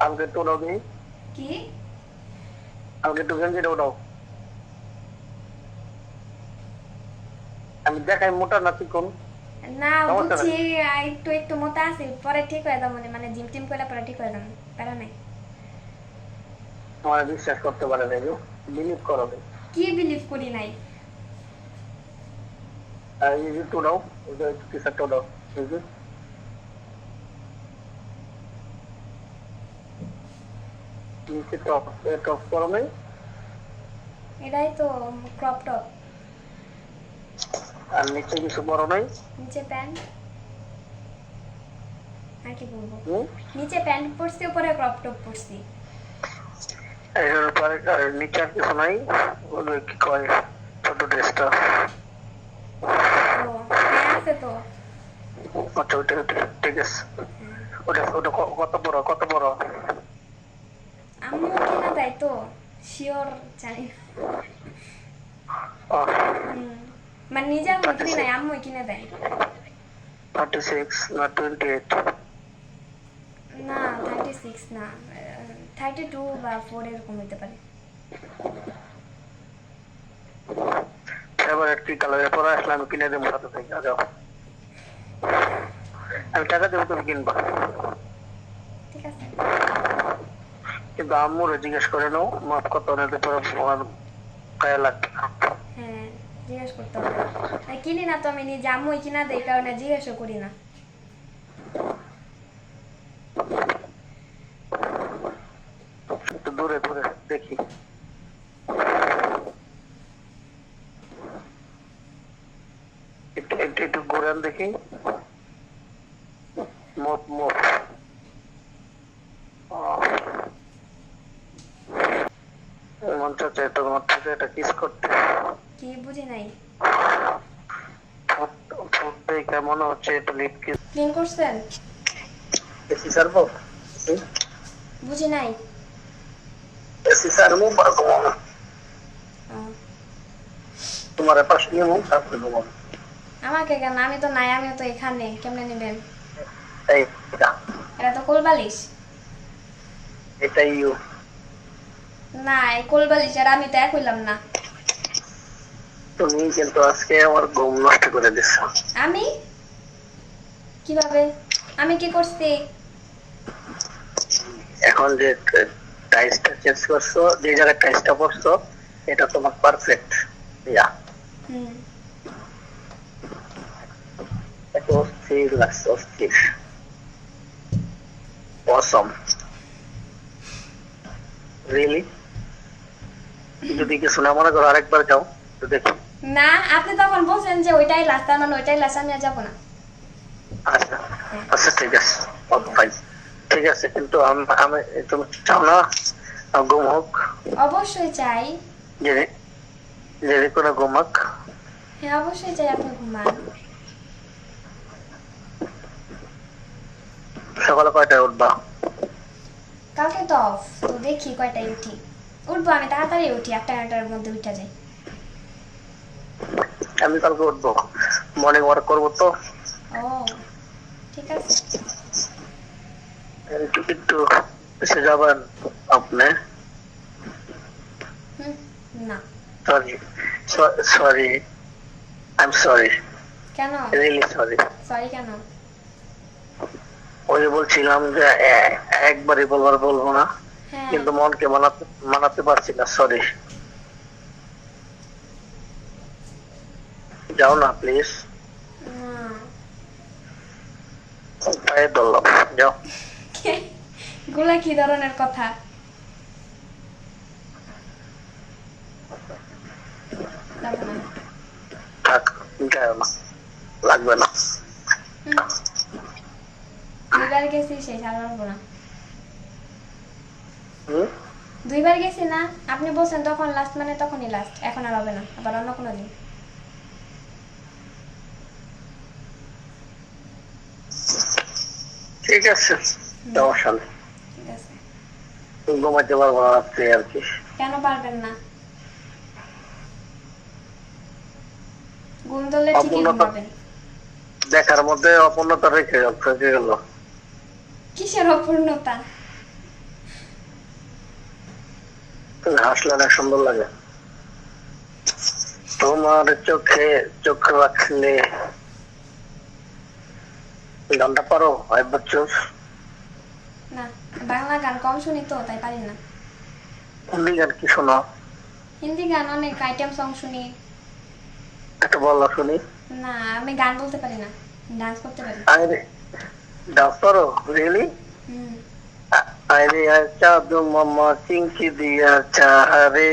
আমাকে একটু উঠাও দিই কি আমাকে একটু গেঞ্জিটা উঠাও আমি দেখাই মোটা না চিকন? না বুঝছি একটু একটু মোটা আছে পরে ঠিক হয়ে যাব মানে মানে জিম টিম করলে পরে ঠিক হয়ে যাব প্যারা নাই। আমার বিশ্বাস করতে পারে না বিলিভ করো কি বিলিভ করি নাই? এই যে একটু উঠাও ওই যে টি শার্টটা উঠাও এই যে নিচে টপ টপ করো নাই এটাই তো ক্রপ টপ আর নিচে কিছু নাই? নিচে প্যান্ট আর কি বলব? নিচে প্যান্ট পরছি উপরে ক্রপ টপ পরছি। এর পরে আর নিচে আর কিছু নাই? ওই কি কয় ছোট ড্রেসটা হ্যাঁ আছে তো। আচ্ছা ওইটা ঠিক আছে। ওটা ওটা কত বড় কত বড় তাই তো শিওর জানি মানে নিজে আম্মু কিনে নাই আম্মু কিনে দেয় থার্টি সিক্স না টোয়েন্টি এইট না থার্টি সিক্স না থার্টি টু বা ফোর এরকম হতে পারে ফেভারিট কি কালারের পরে আসলে আমি কিনে দেবো সাথে থেকে যাও আমি টাকা দেবো তুমি কিনবা ঠিক আছে কিন্তু আম্মুরে জিজ্ঞেস করে নাও মাপ কত নিতে পারে আমার গায়ে লাগবে। হ্যাঁ জিজ্ঞেস করতে হবে। কিনি না তো আমি নিজে আম্মুই কিনা দেয় কারণে জিজ্ঞেসও করি না। একটু দূরে দূরে দেখি। একটু একটু ঘুরান দেখি। মোপ মোপ আহ। মন চাচ্ছে তোমার থেকে এটা কিস করতে? কি বুঝি নাই। ঠোঁট ঠোঁট দেখে মনে হচ্ছে এটা লিপ কিস? ক্লিন করছেন? এসি সারবো? বুঝি নাই। এসি সারবো বা ঘুমাবো? তোমার পাশে নিয়ে মুখ তারপরে ঘুমাবো। আমাকে কেন? আমি তো নাই আমিও তো এখানে। কেমনে নেবেন? এই এটা এটা তো কোলবালিশ। এটাই ইউ। না এই কোলবালিশ আর আমি তো এক হইলাম না। তুমি কিন্তু আজকে আমার ঘুম নষ্ট করে দিচ্ছ আমি? কীভাবে? আমি কি করছি? এখন যে টাইসটা চেঞ্জ করছ যে জায়গায় টাইসটা পড়ছো এটা তোমার পারফেক্ট ইয়া। হুম। এটা অস্থির লাগছে অস্থির। অসম রিয়েলি যদি কিছু না মনে করো আরেকবার যাও তো দেখি। না আপনি তখন বলছেন যে ওইটাই লাস্ট তার মানে ওইটাই লাস্ট আমি আর যাব না। আচ্ছা আচ্ছা ঠিক আছে ঠিক আছে কিন্তু আম- আমি তুমি চাও না? ঘুম হোক। অবশ্যই চাই। যে যে কোনো হ্যাঁ অবশ্যই চাই আপনি ঘুমান। সকালে কয়টায় উঠবা? কালকে তো অফ তো দেখি কয়টায় উঠি। উঠবো আমি তাড়াতাড়ি উঠি একটা ঘণ্টার মধ্যে উঠা যাই। আমি কালকে উঠবো। মর্নিং ওয়ার্ক করব তো। ও ঠিক আছে। একটু একটু এসে যাবেন আপনি? না। Sorry sorry I am sorry কেন? রিয়েলি সরি সরি কেন? ওই যে বলছিলাম যে একবারই বলবার বলব না। কিন্তু মনকে মানাতে মানাতে পারছি না সরি যাও না প্লিজ পায়ে ধরলাম যাও। গুলা কি ধরনের কথা? থাক যাও না লাগবে না। গেছি সেই পারব না? দুইবার গেছি না আপনি বলছেন তখন লাস্ট মানে তখনই লাস্ট এখন আর হবে না আবার অন্য কোনো দিন। ঠিক আছে সমস্যা নেই ঠিক আছে। ঘুমাইতে পারব না রাত্রে আর কি। কেন পারবেন না? ঘুম ধরলে ঠিকই অপূর্ণতা- দেখার মধ্যে অপূর্ণতা রেখে রেখে গেল কিসের অপূর্ণতা তুমি হাসলে অনেক সুন্দর লাগে। তোমার চোখে চোখ রাখলে গানটা পারো আইব বচ্চন না বাংলা গান কম শুনি তো তাই পারি না। হিন্দি গান কি শোনো? হিন্দি গান অনেক আইটেম সং শুনি। একটা বলো শুনি। না আমি গান বলতে পারি না ডান্স করতে পারি। আরে ডান্স পারো রিয়েলি হুম। हरे अच्छा डुम्मा तो सिंह की दिया अच्छा, चाह रे